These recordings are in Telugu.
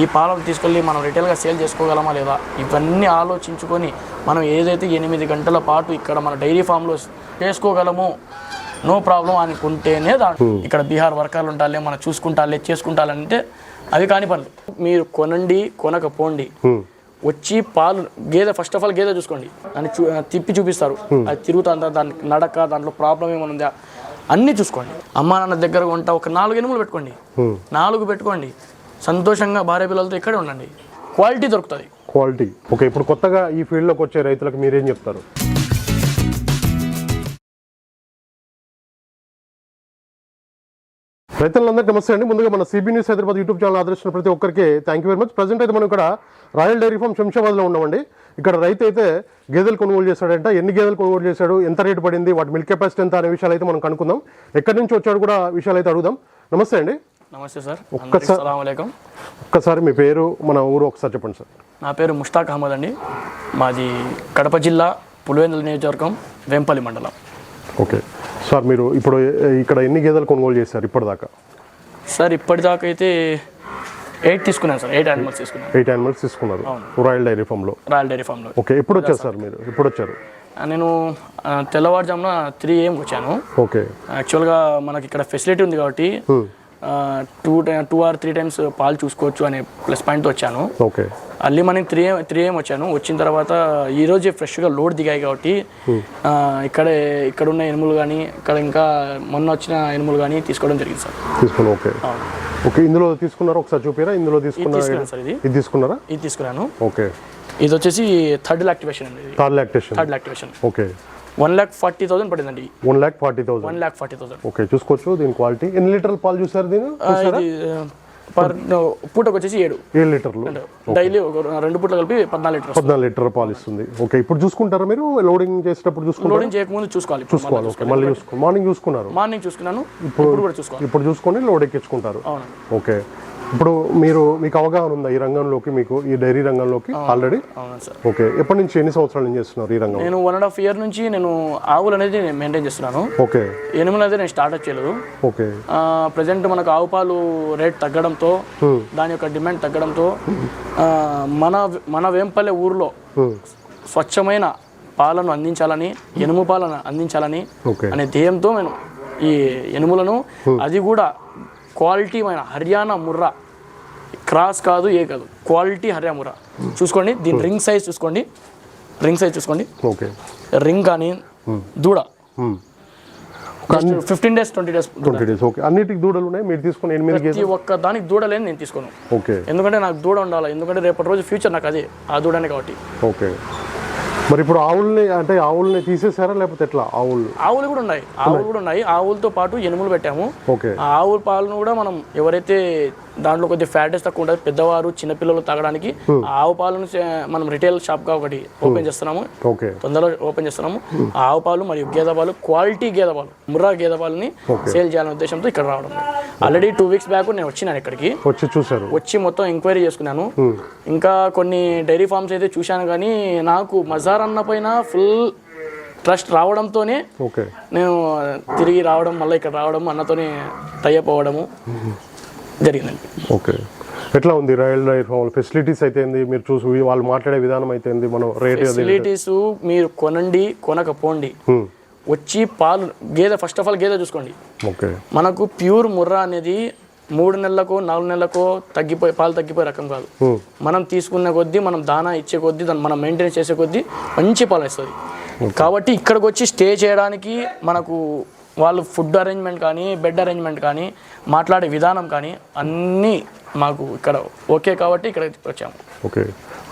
ఈ పాలను తీసుకెళ్ళి మనం రిటైల్గా సేల్ చేసుకోగలమా లేదా? ఇవన్నీ ఆలోచించుకొని మనం ఏదైతే ఎనిమిది గంటల పాటు ఇక్కడ మన డైరీ ఫామ్లో చేసుకోగలము నో ప్రాబ్లం అనుకుంటేనే దాంట్లో ఇక్కడ బీహార్ వర్కర్లు ఉండాలి మనం చూసుకుంటాలే చేసుకుంటాలంటే అవి కాని పనులు. మీరు కొనండి కొనకపోండి. వచ్చి పాలు గేదె ఫస్ట్ ఆఫ్ ఆల్ గేదె చూసుకోండి. దాన్ని చూ తిప్పి చూపిస్తారు. అది తిరుగుతుందా దాని నడక దాంట్లో ప్రాబ్లం ఏమైనా ఉందా? అన్నీ చూసుకోండి. అమ్మా నాన్న దగ్గర ఉంటా ఒక నాలుగు ఎనుములు పెట్టుకోండి. నాలుగు పెట్టుకోండి. సంతోషంగా భార్య పిల్లలతో ఇక్కడే ఉండండి. క్వాలిటీ దొరుకుతుంది. క్వాలిటీ. ఓకే ఇప్పుడు కొత్తగా ఈ ఫీల్డ్లోకి వచ్చే రైతులకు మీరేం చెప్తారు? రైతులందరికీ నమస్తే అండి. ముందుగా మన CB news Hyderabad YouTube channel ఆదర్శించిన ప్రతి ఒక్కరికి thank you very much present అయితే మనం ఇక్కడ రాయల్ డైరీ ఫామ్ శంషాబాద్లో ఉన్నామండి. ఇక్కడ రైతు అయితే గేదెలు కొనుగోలు చేశాడంట ఎన్ని గేదెలు కొనుగోలు చేశాడు? ఎంత రేటు పడింది? వాటి మిల్క్ కెపాసిటీ ఎంత? అనే విషయాలు అయితే మనం కనుక్కుందాం. ఎక్కడి నుంచి వచ్చాడు కూడా విషయాలు అయితే అడుగుదాం. నమస్తే అండి. నమస్తే సార్. ఒక్కసారి- ఒక్కసారి మీ పేరు మన ఊరు ఒకసారి చెప్పండి సార్. నా పేరు ముష్తాక్ అహ్మద్ అండి. మాది కడప జిల్లా పులివెందుల నియోజకవర్గం వెంపల్లి మండలం. ఓకే. సార్ మీరు ఇప్పుడు ఇక్కడ ఎన్ని గేదెలు కొనుగోలు చేశారు ఇప్పటిదాకా? సార్ ఇప్పటిదాకా అయితే ఎయిట్ తీసుకున్నాను సార్. ఎయిట్ యానిమల్స్ తీసుకున్నాను ఎయిట్ యానిమల్స్ తీసుకున్నారు. రాయల్ డైరీ ఫామ్లో. రాయల్ డైరీ ఫామ్లో. ఓకే. ఎప్పుడు వచ్చారు సార్ మీరు? ఎప్పుడు వచ్చారు? నేను తెల్లవారుజామున త్రీ ఏఎంకి వచ్చాను. ఓకే. యాక్చువల్గా మనకి ఇక్కడ ఫెసిలిటీ ఉంది కాబట్టి two two or three times పాలు చూసుకోవచ్చు అనే ప్లస్ పాయింట్తో వచ్చాను. Okay. Early morning three three ఏం వచ్చాను. వచ్చిన తర్వాత ఈ రోజే ఫ్రెష్గా లోడ్ దిగాయి కాబట్టి ఆ, ఇక్కడే ఇక్కడ ఉన్న ఎనుములు కానీ ఇక్కడ ఇంకా మొన్న వచ్చిన ఎనుములు కానీ తీసుకోవడం జరిగింది సార్. తీసుకున్నాం ఓకే. ఓకే ఇందులో తీసుకున్నారా? ఒకసారి చూపిరా. ఇందులో తీసుకున్నారా సార్ ఇది. ఇది తీసుకున్నారా? ఇది తీసుకున్నాను. ఓకే. ఇది వచ్చేసి థర్డ్ యాక్టివేషన్ అండి third lactation third activation okay. One lakh forty thousand పడిందండి. One lakh forty thousand. One lakh forty thousand. Okay చూసుకోవచ్చు దీని క్వాలిటీ. ఎన్ని లీటర్ల పాలు చూసారు దీని పర్ పూటకు వచ్చేసి ఏడు. ఏడు లీటర్లు. డైలీ ఒక రెండు పూటలు కలిపి పద్నాలుగు లీటర్ పద్నాలుగు లీటర్ పాలు ఇస్తుంది. ఓకే ఇప్పుడు చూసుకుంటారా మీరు? లోడింగ్ చేసేటప్పుడు చూసుకుంటారు? లోడింగ్ చేయకముందు చూసుకోవాలి. చూసుకోవాలి. ఓకే మళ్ళీ చూసుకో మార్నింగ్ చూసుకున్నారు. మార్నింగ్ చూసుకున్నాను. ఇప్పుడు కూడా చూసుకోవాలి. ఇప్పుడు చూసుకొని లోడ్ ఎక్కించుకుంటారు. ఓకే. ఇప్పుడు మీరు మీకు అవగాహన ఉందా ఈ రంగంలోకి? మీకు ఈ డైరీ రంగంలోకి ఆల్రెడీ అవును సార్. ఓకే. ఎప్పటి నుంచి ఎన్ని సంవత్సరాల నుంచి చేస్తున్నారు ఈ రంగం నేను వన్ అండ్ హాఫ్ ఇయర్ నుంచి నేను ఆవులు అనేది నేను మెయింటైన్ చేస్తున్నాను. ఓకే. ఎనుములు అనేది నేను స్టార్ట్అప్ చేయలేదు. ఓకే. ప్రజెంట్ మనకు ఆవు పాలు రేట్ తగ్గడంతో దాని యొక్క డిమాండ్ తగ్గడంతో మన మన వేంపల్లె ఊర్లో. స్వచ్ఛమైన పాలను అందించాలని ఎనుము పాలను అందించాలని అనే ధ్యేయంతో నేను ఈ ఎనుములను అది కూడా క్వాలిటీమైన హర్యానా ముర్రా. క్రాస్ కాదు ఏ కాదు. క్వాలిటీ హర్యానా ముర్రా. చూసుకోండి దీని రింగ్ సైజ్ చూసుకోండి. రింగ్ సైజ్ చూసుకోండి. ఓకే. రింగ్ కానీ దూడ. Fifteen days twenty days twenty days okay అన్నిటికి దూడలు ఉన్నాయి. మీరు తీసుకుని ఎనిమిది ప్రతి ఒక్క దానికి దూడలేని నేను తీసుకోను. ఓకే ఎందుకంటే నాకు దూడ ఉండాలి. ఎందుకంటే రేపటి రోజు ఫ్యూచర్ నాకు అదే. ఆ దూడనే కాబట్టి. ఓకే మరి ఇప్పుడు ఆవుల్ని అంటే ఆవుల్ని తీసేసారా లేకపోతే ఎట్లా? ఆవులు ఆవులు కూడా ఉన్నాయి. ఆవులు కూడా ఉన్నాయి. ఆవులతో పాటు ఎనుములు పెట్టాము. ఓకే. ఆవుల పాలను కూడా మనం ఎవరైతే దాంట్లో కొద్దిగా ఫ్యాటెస్ తక్కువ ఉంటుంది. పెద్దవారు చిన్నపిల్లలు తాగడానికి ఆవు పాలను మనం రిటైల్ షాప్గా ఒకటి ఓపెన్ చేస్తున్నాము. తొందరలో ఓపెన్ చేస్తున్నాము. ఆవు పాలు మరియు గేదె పాలు క్వాలిటీ గేదె పాలు ముర్రా గేదె పాలని సేల్ చేయాలనే ఉద్దేశంతో ఇక్కడ రావడం ఆల్రెడీ టూ వీక్స్ బ్యాక్ నేను వచ్చినాను ఇక్కడికి. వచ్చి చూసారు వచ్చి మొత్తం ఎంక్వైరీ చేసుకున్నాను. ఇంకా కొన్ని డైరీ ఫార్మ్స్ అయితే చూశాను కానీ నాకు మజార్ అన్న పైన ఫుల్ ట్రస్ట్ రావడంతోనే ఓకే. నేను తిరిగి రావడం మళ్ళీ ఇక్కడ రావడం అన్నతోనే టైఅప్ అవ్వడము జరిగిందండి. ఓకే. ఎట్లా ఉంది రాయల్ డైరీ ఫామ్ ఫెసిలిటీస్ అయితే ఏంది? మీరు చూసి వాళ్ళు మాట్లాడే విధానం అయితే ఏంది? మనం రేట్ ఫెసిలిటీస్ మీరు కొనండి కొనకపోండి. వచ్చి పాలు గేదె ఫస్ట్ ఆఫ్ ఆల్ గేదె చూసుకోండి. ఓకే. మనకు ప్యూర్ ముర్రా అనేది మూడు నెలలకో నాలుగు నెలలకో తగ్గిపోయి పాలు తగ్గిపోయే రకం కాదు. మనం తీసుకున్న కొద్దీ మనం దానా ఇచ్చే కొద్దీ దాన్ని మనం మెయింటైన్ చేసే కొద్దీ మంచి పాలు ఇస్తుంది కాబట్టి ఇక్కడికి వచ్చి స్టే చేయడానికి మనకు వాళ్ళు ఫుడ్ అరేంజ్మెంట్ కానీ బెడ్ అరేంజ్మెంట్ కానీ మాట్లాడే విధానం కానీ అన్నీ మాకు ఇక్కడ ఓకే కాబట్టి ఇక్కడ వచ్చాము ఓకే.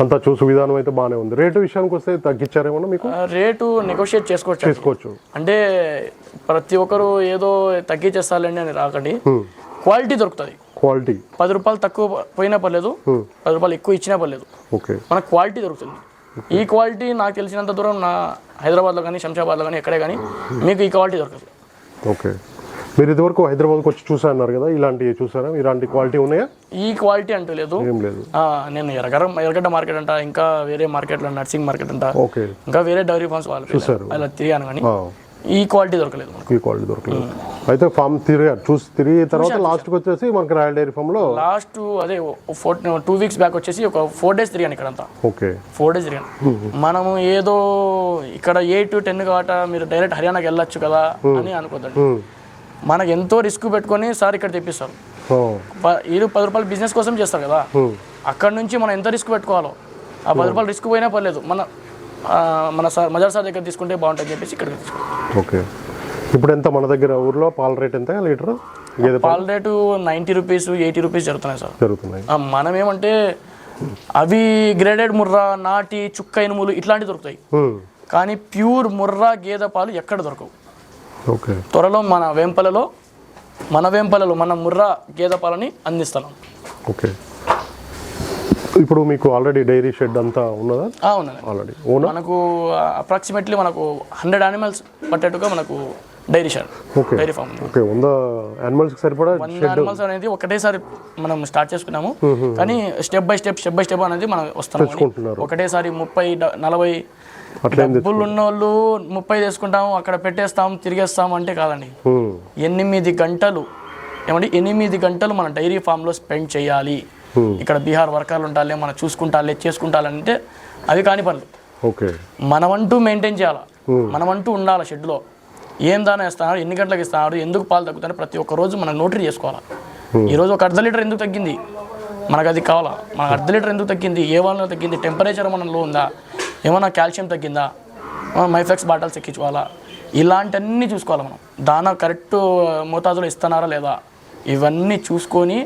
అంతా చూసు విధానం అయితే బాగానే ఉంది. రేటు విషయానికి వస్తే తగ్గించారేమన్నా మీకు? రేటు నెగోషియేట్ చేసుకోవచ్చు చేసుకోవచ్చు. అంటే ప్రతి ఒక్కరు ఏదో తగ్గించేస్తారండి అని రాకండి. క్వాలిటీ దొరుకుతుంది. క్వాలిటీ. పది రూపాయలు తక్కువ పోయినా పర్లేదు పది రూపాయలు ఎక్కువ ఇచ్చినా పర్లేదు. ఓకే. మనకు క్వాలిటీ దొరుకుతుంది. ఈ క్వాలిటీ నాకు తెలిసినంత దూరం నా హైదరాబాద్లో కానీ శంషాబాద్లో కానీ ఎక్కడే కానీ మీకు ఈ క్వాలిటీ దొరకదు. ఓకే. మీరు ఇదివరకు హైదరాబాద్కి వచ్చి చూసా అన్నారు కదా ఇలాంటివి చూసారా? ఇలాంటి క్వాలిటీ ఉన్నాయా? ఈ క్వాలిటీ అంటూ లేదు. ఏం లేదు. నేను ఎరగర ఎరగడ్డ మార్కెట్ అంట ఇంకా వేరే మార్కెట్లో నర్సింగ్ మార్కెట్ అంట ఓకే. ఇంకా వేరే డైరీ ఫార్మ్స్ వాళ్ళు చూసారు. అలా తిరిగాను కానీ ఈ క్వాలిటీ దొరకలేదు ఈ క్వాలిటీ దొరకలేదు. అయితే ఫామ్ తిరిగారు చూసి తిరిగి తర్వాత లాస్ట్కి వచ్చేసి మనకి రాయల్ డైరీ ఫామ్లో లాస్ట్ అదే ఫోర్ టూ వీక్స్ బ్యాక్ వచ్చేసి ఒక ఫోర్ డేస్ తిరిగాను ఇక్కడంతా. ఓకే. ఫోర్ డేస్ తిరిగాను. మనము ఏదో ఇక్కడ ఎయిట్ టు టెన్ కావట మీరు డైరెక్ట్ హర్యానాకి వెళ్ళొచ్చు కదా అని అనుకోద్దండి. ఉమ్. మనకు ఎంతో రిస్క్ పెట్టుకొని సార్ ఇక్కడ తెప్పిస్తారు. వీళ్ళు పది రూపాయలు బిజినెస్ కోసం చేస్తారు కదా. అక్కడ నుంచి మనం ఎంత రిస్క్ పెట్టుకోవాలో. ఆ పది రూపాయలు రిస్క్ పోయినా పర్లేదు. మన మన సార్ మజార్ సార్ దగ్గర తీసుకుంటే బాగుంటుంది చెప్పేసి తీసుకుంటాం. ఓకే. ఇప్పుడు ఎంత మన దగ్గర ఊర్లో పాల రేట్ ఎంత లీటర్? గేదె పాలు rate ninety rupees eighty rupees జరుగుతున్నాయి సార్. జరుగుతున్నాయి. మనం ఏమంటే అవి గ్రేడెడ్ ముర్రా నాటి చుక్క ఇనుములు ఇట్లాంటివి దొరుకుతాయి. కానీ ప్యూర్ ముర్రా గేదె పాలు ఎక్కడ దొరకవు. ఓకే. త్వరలో మన వేంపలలో మన వేంపలలో మన ముర్రా గేదె పాలని అందిస్తాం. ఓకే. ఇప్పుడు మీకు ఆల్రెడీ డైరీ షెడ్ అంతా ఉన్నదా? అవునండి ఆల్రెడీ. మనకు అప్రాక్సిమేట్లీ మనకు హండ్రెడ్ యానిమల్స్ పట్టేట్టుగా మనకు dairy okay. Dairy farm. Okay వంద యానిమల్స్కి సరిపడా వంద యానిమల్స్ అనేది ఒకటేసారి మనం స్టార్ట్ చేసుకున్నాము. కానీ step by step step by step అనేది మనం తెచ్చుకుంటున్నారు. ఒకటేసారి ముప్పై నలభై డబ్బులు ఉన్న వాళ్ళు ముప్పై తీసుకుంటాము అక్కడ పెట్టేస్తాం తిరిగేస్తాం అంటే కాదండి. ఎనిమిది గంటలు ఏమండి? ఎనిమిది గంటలు మన డైరీ ఫామ్లో స్పెండ్ చేయాలి. ఇక్కడ బీహార్ వర్కర్లు ఉండాలి మనం చూసుకుంటాలే చేసుకుంటాలంటే అవి కాని పనులు ఓకే. మనమంటూ మెయింటైన్ చేయాలి? మనమంటూ ఉండాలి షెడ్లో? ఏం దానా ఇస్తున్నారు ఎన్ని గంటలకు ఇస్తున్నారు ఎందుకు పాలు తగ్గుతాయని ప్రతి ఒక్క రోజు మనం నోటరీ చేసుకోవాలి? ఈ రోజు ఒక అర్ధ లీటర్ ఎందుకు తగ్గింది? మనకు అది కావాలా? మనకు అర్ధ లీటర్ ఎందుకు తగ్గింది? ఏ వల్ల తగ్గింది? టెంపరేచర్ మనలో ఉందా? ఏమన్నా కాల్షియం తగ్గిందా? మైఫెక్స్ బాటిల్స్ ఎక్కించుకోవాలా? ఇలాంటివన్నీ చూసుకోవాలి మనం. దానా కరెక్ట్ మోతాదులో ఇస్తున్నారా లేదా? ఇవన్నీ చూసుకొని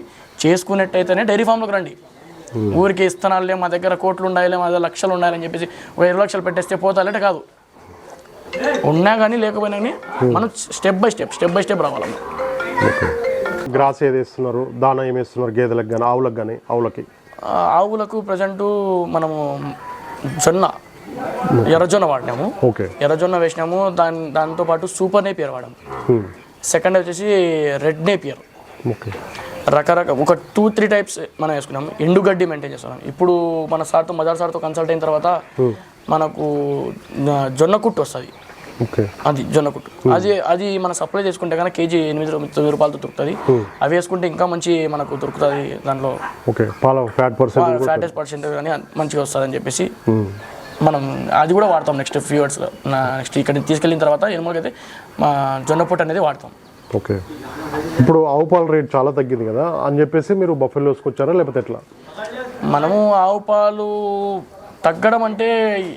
చేసుకున్నట్టయితేనే డైరీ ఫామ్లోకి రండి. ఊరికి ఇస్తున్నారులే మా దగ్గర కోట్లు ఉండాలి మా దగ్గర లక్షలు ఉండాలని చెప్పేసి ఒక ఇరవై లక్షలు పెట్టేస్తే పోతాలంటే కాదు. ఉన్నా కానీ లేకపోయినా కానీ మనం step by step step by step రావాలి ఓకే. గ్రాస్ ఏది వేస్తున్నారు? దానా ఏమి వేస్తున్నారు? గేదెలకు కానీ ఆవులకు కానీ ఆవులకి? ఆవులకు ప్రజెంటు మనము జొన్న ఎర్రజొన్న వాడినాము. ఓకే. ఎర్రజొన్న వేసినాము. దాని దాంతోపాటు సూపర్ నేపియర్ వాడాము. సెకండ్ వచ్చేసి రెడ్ నేపియర్. ఓకే. రకరకాల ఒక టూ త్రీ టైప్స్ మనం వేసుకున్నాం ఎండుగడ్డి మెయింటైన్ చేస్తున్నాం. ఇప్పుడు మన సార్తో మజార్ సార్తో కన్సల్ట్ అయిన తర్వాత మనకు జొన్న కుట్టు వస్తుంది. ఓకే. అది జొన్న కుట్టు. అది అది మనం సప్లై చేసుకుంటే కనుక కేజీ ఎనిమిది తొమ్మిది రూపాయలతో దొరుకుతుంది. అవి వేసుకుంటే ఇంకా మంచి మనకు దొరుకుతుంది దాంట్లో. ఫ్యాట్ పర్సెంట్ పర్సెంట్ కానీ మంచిగా వస్తుందని చెప్పేసి మనం అది కూడా వాడతాం నెక్స్ట్ ఫ్యూ ఇయర్స్లో నెక్స్ట్ ఇక్కడ తీసుకెళ్ళిన తర్వాత ఎనిమిదికి అయితే మా జొన్న పొట్టు అనేది వాడతాం. ఓకే. ఇప్పుడు ఆవు పాల రేట్ చాలా తగ్గింది కదా అని చెప్పేసి మీరు బఫెలోస్కి వచ్చారా లేకపోతే ఎట్లా? మనము ఆవు పాలు తగ్గడం అంటే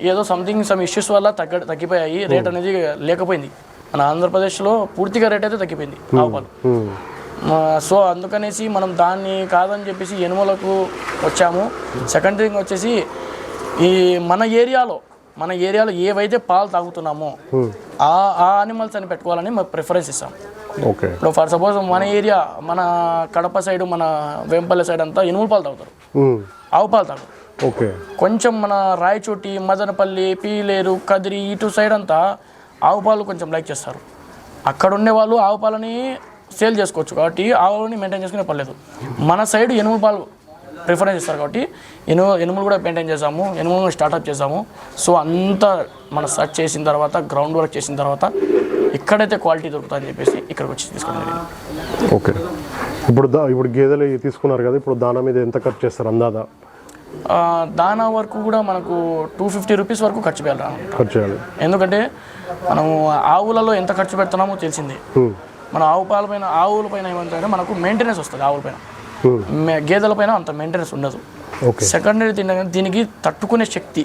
ఏదో సంథింగ్ సమ్ ఇష్యూస్ వల్ల తగ్గ తగ్గిపోయాయి. రేట్ అనేది లేకపోయింది. మన ఆంధ్రప్రదేశ్లో పూర్తిగా రేట్ అయితే తగ్గిపోయింది. ఆవు పాలు. ఉమ్. ఆ, సో అందుకనేసి మనం దాన్ని కాదని చెప్పేసి ఎనుమలకు వచ్చాము. సెకండ్ థింగ్ వచ్చేసి ఈ మన ఏరియాలో మన ఏరియాలో ఏవైతే పాలు తాగుతున్నామో ఆ ఆ అనిమల్స్ అని పెట్టుకోవాలని మేము ప్రిఫరెన్స్ ఇస్తాం. ఓకే ఇప్పుడు ఫర్ సపోజ్ మన ఏరియా మన కడప సైడ్ మన వేంపల్లి సైడ్ అంతా ఎనుముల పాలు తాగుతారు. ఆవు పాలు తాగుతారు ఓకే. కొంచెం మన రాయచోటి మదనపల్లి పీలేరు కదిరి ఇటు సైడ్ అంతా ఆవు పాలు కొంచెం లైక్ చేస్తారు. అక్కడ ఉండే వాళ్ళు ఆవు పాలని సేల్ చేసుకోవచ్చు కాబట్టి ఆవులని మెయింటైన్ చేసుకునే పర్లేదు మన సైడ్ ఎనుముల పాలు ప్రిఫరెన్స్ ఇస్తారు కాబట్టి ఎను ఎనుములు కూడా మెయింటైన్ చేసాము ఎనుములు స్టార్ట్అప్ చేసాము సో అంతా మనం సర్చ్ చేసిన తర్వాత గ్రౌండ్ వర్క్ చేసిన తర్వాత ఇక్కడైతే క్వాలిటీ దొరుకుతుందని చెప్పేసి ఇక్కడికి వచ్చి తీసుకోవడం జరిగింది. ఓకే. ఇప్పుడు దా ఇప్పుడు గేదెలు తీసుకున్నారు కదా ఇప్పుడు దానా మీద ఎంత ఖర్చు చేస్తారు అందాదా? దానా వరకు కూడా మనకు టూ ఫిఫ్టీ రూపీస్ వరకు ఖర్చు పెట్టాలి ఖర్చు చేయాలి. ఎందుకంటే మనము ఆవులలో ఎంత ఖర్చు పెడుతున్నామో తెలిసింది. మన ఆవు పాల పైన ఆవుల పైన ఏమంటే మనకు మెయింటెనెన్స్ వస్తుంది ఆవుల పైన. గేదెల పైన అంత మెయింటెనెన్స్ ఉండదు. సెకండరీ తిన దీనికి తట్టుకునే శక్తి.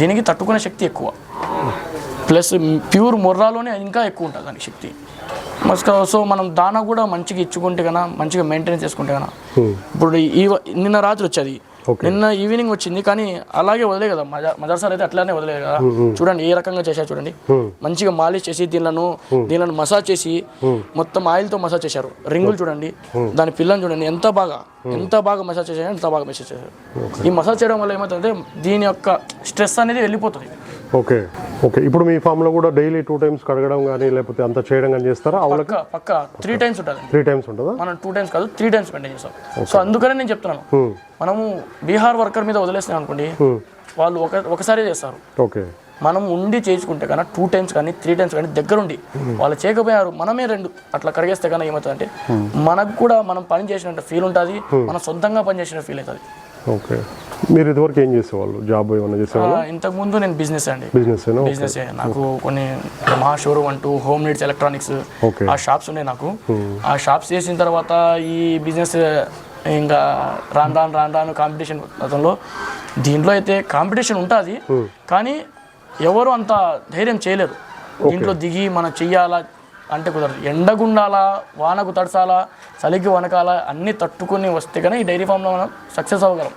దీనికి తట్టుకునే శక్తి ఎక్కువ. ప్లస్ ప్యూర్ మొర్రాలోనే ఇంకా ఎక్కువ ఉంటుంది దానికి శక్తి. సో మనం దానా కూడా మంచిగా ఇచ్చుకుంటే కన్నా మంచిగా మెయింటైన్ చేసుకుంటే కన్నా. ఇప్పుడు ఈ నిన్న రాత్రి వచ్చేది. నిన్న ఈవినింగ్ వచ్చింది కానీ అలాగే వదిలే కదా. మజా మదర్సార్ అయితే అట్లానే వదిలే కదా. చూడండి ఏ రకంగా చేశారు చూడండి. మంచిగా మాలిష్ చేసి దీనిలను దీనిలను మసాజ్ చేసి మొత్తం ఆయిల్తో మసాజ్ చేశారు. రింగులు చూడండి. దాని పిల్లని చూడండి ఎంత బాగా ఎంత బాగా మసాజ్ చేశారు ఎంత బాగా మసాజ్ చేశారు. ఈ మసాజ్ చేయడం వల్ల ఏమవుతుందంటే దీని యొక్క స్ట్రెస్ అనేది వెళ్ళిపోతుంది. ఓకే. ఓకే. ఇప్పుడు మీ ఫామ్లో కూడా డైలీ టూ టైమ్స్ కడగడం కానీ లేకపోతే అంత చేయడం కానీ చేస్తారా? పక్క పక్క. త్రీ టైమ్స్ ఉంటుంది. త్రీ టైమ్స్ ఉంటుందా? మనం టూ టైమ్స్ కాదు త్రీ టైమ్స్ మెయింటైన్ చేస్తాం. సో అందుకనే నేను చెప్తున్నాను. మనము బీహార్ వర్కర్ మీద వదిలేసినాం అనుకోండి వాళ్ళు ఒక ఒకసారి చేస్తారు. ఓకే. మనం ఉండి చేసుకుంటే కన్నా టూ టైమ్స్ కానీ త్రీ టైమ్స్ కానీ దగ్గరుండి వాళ్ళు చేయకపోయారు మనమే రెండు అట్లా కడిగేస్తే కన్నా ఏమవుతుందంటే మనకు కూడా మనం పని చేసినట్టు ఫీల్ ఉంటుంది మనం సొంతంగా పని చేసిన ఫీల్ అవుతుంది. ఓకే. మీరు ఇదివరకు ఏం చేసేవాళ్ళు? జాబ్ ఏమైనా చేసేవాళ్ళు? ఇంతకు ముందు నేను బిజినెస్ అండి. బిజినెస్ బిజినెస్ నాకు కొన్ని మా షోరూమ్ అంటూ హోమ్ నీడ్స్ ఎలక్ట్రానిక్స్ ఆ షాప్స్ ఉన్నాయి నాకు. ఆ షాప్స్ చేసిన తర్వాత ఈ బిజినెస్ ఇంకా రాను రాను రాను రాను కాంపిటీషన్ గతంలో దీంట్లో అయితే కాంపిటీషన్ ఉంటుంది. కానీ ఎవరు అంత ధైర్యం చేయలేరు. దీంట్లో దిగి మనం చెయ్యాలా? అంటే కుదరదు. ఎండగుండాలా వానకు తడసాలా చలికి వనకాలా అన్నీ తట్టుకొని వస్తే కానీ ఈ డైరీ ఫామ్లో మనం సక్సెస్ అవ్వగలం.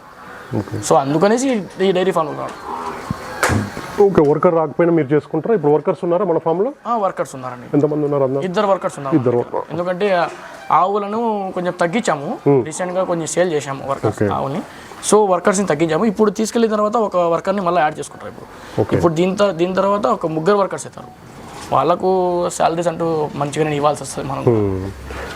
సో అందుకనేసి ఈ డైరీ ఫామ్లో కావాలి ఓకే వర్కర్ రాకపోయినా మీరు చేసుకుంటారా? ఇప్పుడు వర్కర్స్ ఉన్నారా మన ఫామ్లో? వర్కర్స్ ఉన్నారండి. ఎంతమంది ఉన్నారు ఇద్దరు వర్కర్స్ ఉన్నారు ఇద్దరు. ఎందుకంటే ఆవులను కొంచెం తగ్గించాము. రీసెంట్గా కొంచెం సేల్ చేశాము వర్కర్స్ ఆవుని. సో వర్కర్స్ని తగ్గించాము. ఇప్పుడు తీసుకెళ్ళిన తర్వాత ఒక వర్కర్ని మళ్ళీ యాడ్ చేసుకుంటారు ఇప్పుడు. ఇప్పుడు దీని దీని తర్వాత ఒక ముగ్గురు వర్కర్స్ అవుతారు. వాళ్ళకు శాలరీస్ అంటూ మంచిగానే ఇవ్వాల్సి వస్తుంది మనం.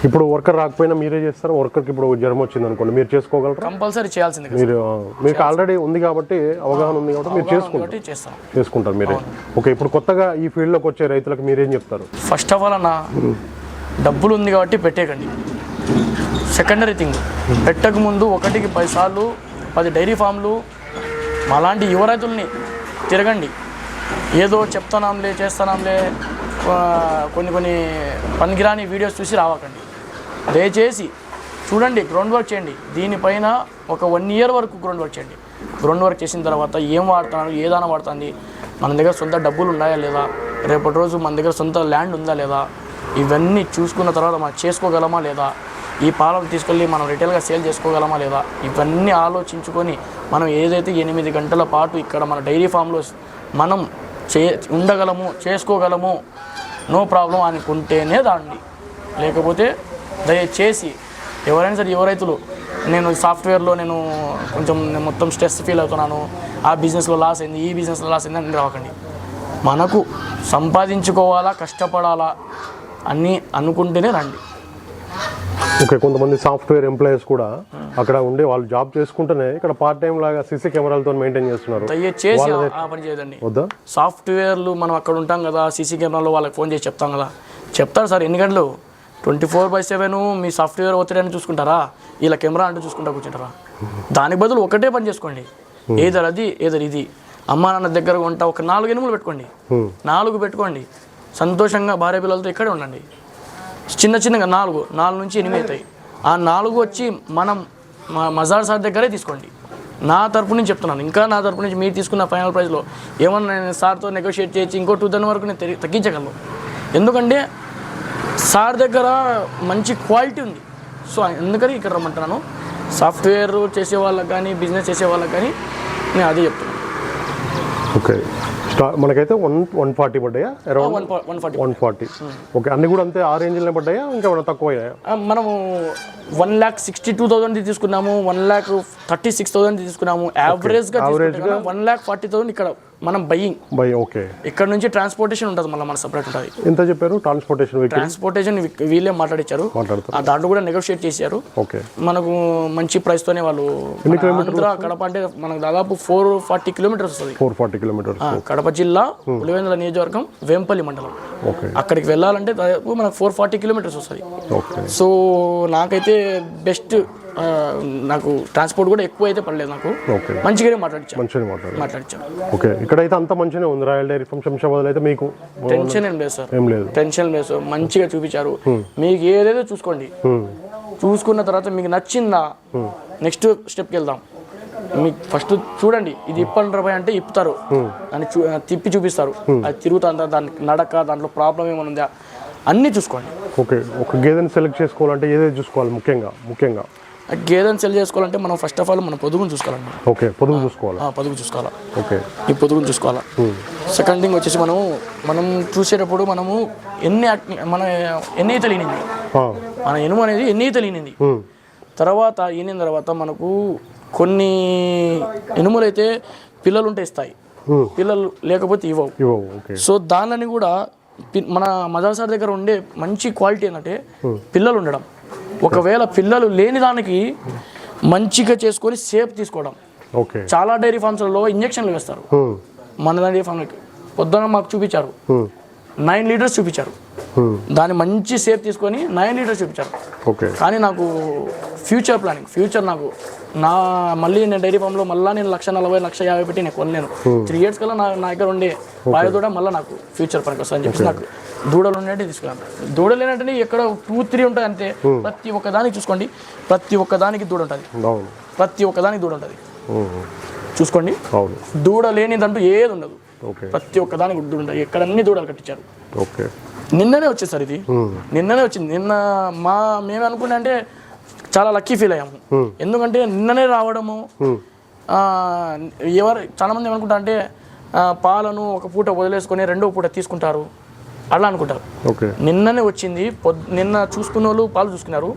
ఇప్పుడు వర్కర్ రాకపోయినా మీరే చేస్తారా? వర్కర్కి ఇప్పుడు జ్వరం వచ్చింది అనుకోండి మీరు చేసుకోగలరా? కంపల్సరీ చేయాల్సింది మీరు మీకు ఆల్రెడీ ఉంది కాబట్టి అవగాహన ఉంది కాబట్టి మీరు చేసుకుంటారు. చేసుకుంటారు మీరే. ఓకే ఇప్పుడు కొత్తగా ఈ ఫీల్డ్లోకి వచ్చే రైతులకు మీరేం చెప్తారు? ఫస్ట్ ఆఫ్ ఆల్ అన్న డబ్బులు ఉంది కాబట్టి పెట్టేయకండి. సెకండరీ థింగ్ పెట్టక ముందు ఒకటికి పది సార్లు పది డైరీ ఫామ్లు అలాంటి యువ రైతుల్ని తిరగండి. ఏదో చెప్తున్నాంలే చేస్తున్నాంలే కొన్ని కొన్ని పనికిరాని వీడియోస్ చూసి రావకండి. దయచేసి చూడండి గ్రౌండ్ వర్క్ చేయండి. దీనిపైన ఒక వన్ ఇయర్ వరకు గ్రౌండ్ వర్క్ చేయండి. గ్రౌండ్ వర్క్ చేసిన తర్వాత ఏం వాడుతున్నారు ఏదైనా వాడుతుంది మన దగ్గర సొంత డబ్బులు ఉన్నాయా లేదా రేపటి రోజు మన దగ్గర సొంత ల్యాండ్ ఉందా లేదా ఇవన్నీ చూసుకున్న తర్వాత మనం చేసుకోగలమా లేదా ఈ పాలను తీసుకెళ్ళి మనం రిటైల్గా సేల్ చేసుకోగలమా లేదా ఇవన్నీ ఆలోచించుకొని మనం ఏదైతే ఎనిమిది గంటల పాటు ఇక్కడ మన డైరీ ఫామ్లో మనం చే ఉండగలము చేసుకోగలము నో ప్రాబ్లం అనుకుంటేనే దాండి లేకపోతే దయచేసి ఎవరైనా సరే యువ రైతులు నేను సాఫ్ట్వేర్లో నేను కొంచెం నేను మొత్తం స్ట్రెస్ ఫీల్ అవుతున్నాను ఆ బిజినెస్లో లాస్ అయింది ఈ బిజినెస్లో లాస్ అయింది అని రాకండి. మనకు సంపాదించుకోవాలా కష్టపడాలా అని అనుకుంటేనే రండి. ఓకే కొంతమంది సాఫ్ట్వేర్ ఎంప్లాయీస్ కూడా అక్కడ ఉండి వాళ్ళు జాబ్ చేసుకుంటూనే ఇక్కడ పార్ట్ టైం లాగా సీసీ కెమెరాలతో మెయింటైన్ చేస్తున్నారు. దయచేసి ఆ- పని చేయదండి. వద్దా? సాఫ్ట్వేర్లు మనం అక్కడ ఉంటాం కదా సీసీ కెమెరాలో వాళ్ళకి ఫోన్ చేసి చెప్తాం కదా. చెప్తారు సార్ ఎన్ని గంటలు? ట్వంటీ ఫోర్ బై సెవెన్ మీ సాఫ్ట్వేర్ ఒత్తిడి చూసుకుంటారా? ఇలా కెమెరా అంటూ చూసుకుంటా కూర్చుంటారా? దానికి బదులు ఒకటే పని చేసుకోండి. ఏదర్ అది ఏదర్ ఇది. అమ్మా నాన్న దగ్గర ఉంటా ఒక నాలుగు ఎనుములు పెట్టుకోండి. Hmm. నాలుగు పెట్టుకోండి. సంతోషంగా భార్య పిల్లలతో ఇక్కడే ఉండండి. చిన్న చిన్నగా నాలుగు నాలుగు నుంచి ఎనిమిది అవుతాయి. ఆ నాలుగు వచ్చి మనం మా మజార్ సార్ దగ్గరే తీసుకోండి. నా తరపు నుంచి చెప్తున్నాను. ఇంకా నా తరపు నుంచి మీరు తీసుకున్న ఫైనల్ ప్రైస్లో ఏమన్నా నేను సార్తో నెగోషియేట్ చేసి ఇంకో టూ థౌసండ్ వరకు నేను తగ్గించగలను. ఎందుకంటే సార్ దగ్గర మంచి క్వాలిటీ ఉంది. సో అందుకని ఇక్కడ రమ్మంటున్నాను. సాఫ్ట్వేర్ చేసే వాళ్ళకి కానీ బిజినెస్ చేసే వాళ్ళకి కానీ నేను అదే చెప్తున్నాను. ఓకే మనకైతే వన్ వన్ ఫార్టీ పడ్డాయా? Around one one forty one forty. Okay అన్ని కూడా అంతే ఆ రేంజ్లోనే పడ్డాయా? ఇంకా ఏమైనా తక్కువ అయ్యాయా మనము one lakh sixty two thousand తీసుకున్నాము. One lakh thirty six thousand తీసుకున్నాము యావరేజ్గా వన్ ల్యాక్ ఫార్టీ థౌసండ్ ఇక్కడ మనం బయ్యింగ్ బై ఓకే ఇక్కడ నుంచి ట్రాన్స్పోర్టేషన్ ఉంటుంది మళ్ళీ మన సపరేట్ ఉంటుంది. ఎంత చెప్పారు? ట్రాన్స్పోర్టేషన్ ట్రాన్స్పోర్టేషన్ వీళ్ళే మాట్లాడిచ్చారు. ఆ దాంట్లో కూడా నెగోషియేట్ చేశారు. ఓకే మనకు మంచి ప్రైస్తోనే వాళ్ళు మన ఆంధ్ర కడప అంటే మనకు దాదాపు ఫోర్ ఫార్టీ కిలోమీటర్స్ వస్తుంది. ఫోర్ ఫార్టీ కిలోమీటర్స్ కడప జిల్లా పులివెందుల నియోజకవర్గం వేంపల్లి మండలం. ఓకే అక్కడికి వెళ్ళాలంటే దాదాపు మనకు ఫోర్ ఫార్టీ కిలోమీటర్స్ వస్తుంది. సో నాకైతే బెస్ట్ నాకు ట్రాన్స్పోర్ట్ కూడా ఎక్కువ అయితే పడలేదు నాకు. ఓకే. మంచిగానే మాట్లాడించాను మంచిగా మాట్లాడారు. మాట్లాడించాను ఓకే. ఇక్కడైతే అంత మంచిగానే ఉంది రాయల్ డైరీ ఫామ్ శంషాబాద్ అయితే మీకు టెన్షన్ ఏం లేదు సార్ ఏం లేదు. టెన్షన్ లేదు సార్ మంచిగా చూపించారు. మీకు ఏదేదో చూసుకోండి. చూసుకున్న తర్వాత మీకు నచ్చిందా? నెక్స్ట్ స్టెప్కి వెళ్దాం. మీకు ఫస్ట్ చూడండి. ఇది ఇప్పండి రూపాయి అంటే ఇప్పుతారు. అని చూ తిప్పి చూపిస్తారు. అది తిరుగుతుందా దాని నడక దాంట్లో ప్రాబ్లం ఏమైనా ఉందా? అన్నీ చూసుకోండి. ఓకే. ఒక గేదెని సెలెక్ట్ చేసుకోవాలంటే ఏదైతే చూసుకోవాలి? ముఖ్యంగా ముఖ్యంగా. గేదెని సెల్ చేసుకోవాలంటే మనం ఫస్ట్ ఆఫ్ ఆల్ మన పొదుగును చూసుకోవాలండి. ఓకే పొదుగు చూసుకోవాలి? పొదుగు చూసుకోవాలా. ఓకే. ఈ పొదుగును చూసుకోవాలా. సెకండ్ థింగ్ వచ్చేసి మనము మనం చూసేటప్పుడు మనము ఎన్ని మన ఎన్ని ఆ, మన ఎనుము అనేది ఎన్ని లీనింది. ఉమ్, తర్వాత ఈనిన తర్వాత మనకు కొన్ని ఎనుములు అయితే పిల్లలు ఉంటే ఇస్తాయి. ఉమ్, పిల్లలు లేకపోతే ఇవ్వవు. సో దానిని కూడా మన మదర్సార్ దగ్గర ఉండే మంచి క్వాలిటీ ఏంటంటే పిల్లలు ఉండడం ఒకవేళ పిల్లలు లేని దానికి మంచిగా చేసుకొని సేఫ్ తీసుకోవడం. ఓకే. చాలా డైరీ ఫార్మ్స్లలో ఇంజక్షన్లు వేస్తారు. మన డైరీ ఫార్మ్ పొద్దున మాకు చూపించారు. నైన్ లీటర్స్ చూపించారు. దాన్ని మంచి సేఫ్ తీసుకొని నైన్ లీటర్స్ చూపించారు. ఓకే. కానీ నాకు ఫ్యూచర్ ప్లానింగ్ ఫ్యూచర్ నాకు. నా మళ్ళీ నేను డైరీ ఫామ్లో మళ్ళీ నేను లక్ష నలభై లక్ష యాభై పెట్టి నేను కొనలేను. త్రీ ఇయర్స్ కల్లా నా నా దగ్గర ఉండే పాయ దూడ మళ్ళీ నాకు ఫ్యూచర్ పనికి వస్తుంది అని చెప్పేసి నాకు దూడలు ఉన్నట్టు తీసుకున్నాను దూడలు ఏంటంటే ఎక్కడ టూ త్రీ ఉంటుంది అంతే. ప్రతి ఒక్క దానికి చూసుకోండి. ప్రతి ఒక్క దానికి దూడ ఉంటుంది ప్రతి ఒక్క దానికి దూడ ఉంటుంది. చూసుకోండి. దూడ లేనిదంటూ ఏది ఉండదు. ఓకే. ప్రతి ఒక్క దానికి దూడ ఉంటుంది ఎక్కడ అన్ని దూడలు కట్టించారు. ఓకే. నిన్ననే వచ్చింది సార్ ఇది నిన్ననే వచ్చింది. నిన్న మా మేము అనుకున్నా అంటే చాలా లక్కీ ఫీల్ అయ్యాము. ఎందుకంటే నిన్ననే రావడము ఎవరు చాలా మంది ఏమనుకుంటా అంటే పాలను ఒక పూట వదిలేసుకొని రెండో పూట తీసుకుంటారు. అలా అనుకుంటారు. ఓకే. నిన్ననే వచ్చింది పొద్ నిన్న చూసుకున్న వాళ్ళు పాలు చూసుకున్నారు.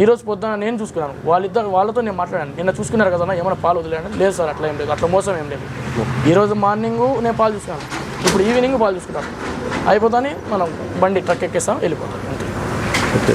ఈ రోజు పొద్దున నేను చూసుకున్నాను. వాళ్ళిద్దరు వాళ్ళతో నేను మాట్లాడాను. నిన్న చూసుకున్నారు కదా ఏమైనా పాలు వదిలేయండి? లేదు సార్ అట్లా ఏం లేదు. అట్లా మోసం ఏం లేదు. ఈ రోజు మార్నింగ్ నేను పాలు చూసుకున్నాను. ఇప్పుడు ఈవినింగ్ పాలు చూసుకుంటాను. అయిపోతానే మనం బండి ట్రక్ ఎక్కేస్తాం వెళ్ళిపోతాం. అంతే.